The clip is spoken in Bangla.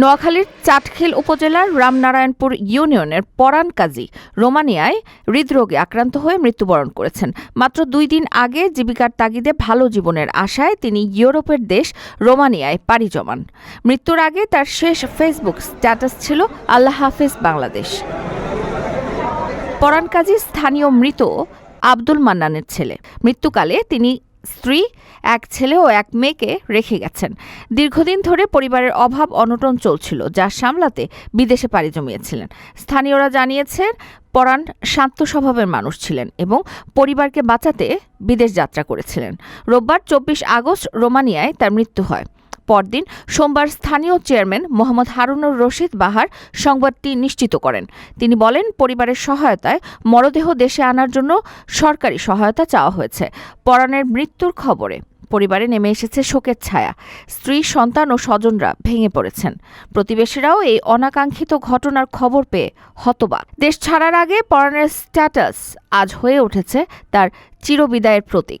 নোয়াখালীর চাটখিল উপজেলার রামনারায়ণপুর ইউনিয়নের পরাণ কাজী রোমানিয়ায় হৃদরোগে আক্রান্ত হয়ে মৃত্যুবরণ করেছেন। মাত্র দুই দিন আগে জীবিকার তাগিদে ভালো জীবনের আশায় তিনি ইউরোপের দেশ রোমানিয়ায় পাড়ি জমান। মৃত্যুর আগে তার শেষ ফেসবুক স্ট্যাটাস ছিল, আল্লাহ হাফেজ বাংলাদেশ। পরাণ কাজী স্থানীয় মৃত আব্দুল মান্নানের ছেলে। মৃত্যুকালে তিনি স্ত্রী, এক ছেলে ও এক মেয়েকে রেখে গেছেন। দীর্ঘদিন ধরে পরিবারের অভাব অনটন চলছিল, যা সামলাতে বিদেশে পাড়ি জমিয়েছিলেন। স্থানীয়রা জানিয়েছেন, পরাণ শান্ত স্বভাবের মানুষ ছিলেন এবং পরিবারকে বাঁচাতে বিদেশ যাত্রা করেছিলেন। রোববার চব্বিশ আগস্ট রোমানিয়ায় তার মৃত্যু হয়। পরদিন সোমবার স্থানীয় চেয়ারম্যান মোহাম্মদ হারুনুর রশিদ বাহার সংবাদটি নিশ্চিত করেন। তিনি বলেন, পরিবারের সহায়তায় মরদেহ দেশে আনার জন্য সরকারি সহায়তা চাওয়া হয়েছে। পরাণের মৃত্যুর খবরে পরিবারে নেমে এসেছে শোকের ছায়া। স্ত্রী, সন্তান ও স্বজনরা ভেঙে পড়েছেন। প্রতিবেশীরাও এই অনাকাঙ্ক্ষিত ঘটনার খবর পেয়ে হতবাক। দেশ ছাড়ার আগে পরাণের স্ট্যাটাস আজ হয়ে উঠেছে তার চিরবিদায়ের প্রতীক।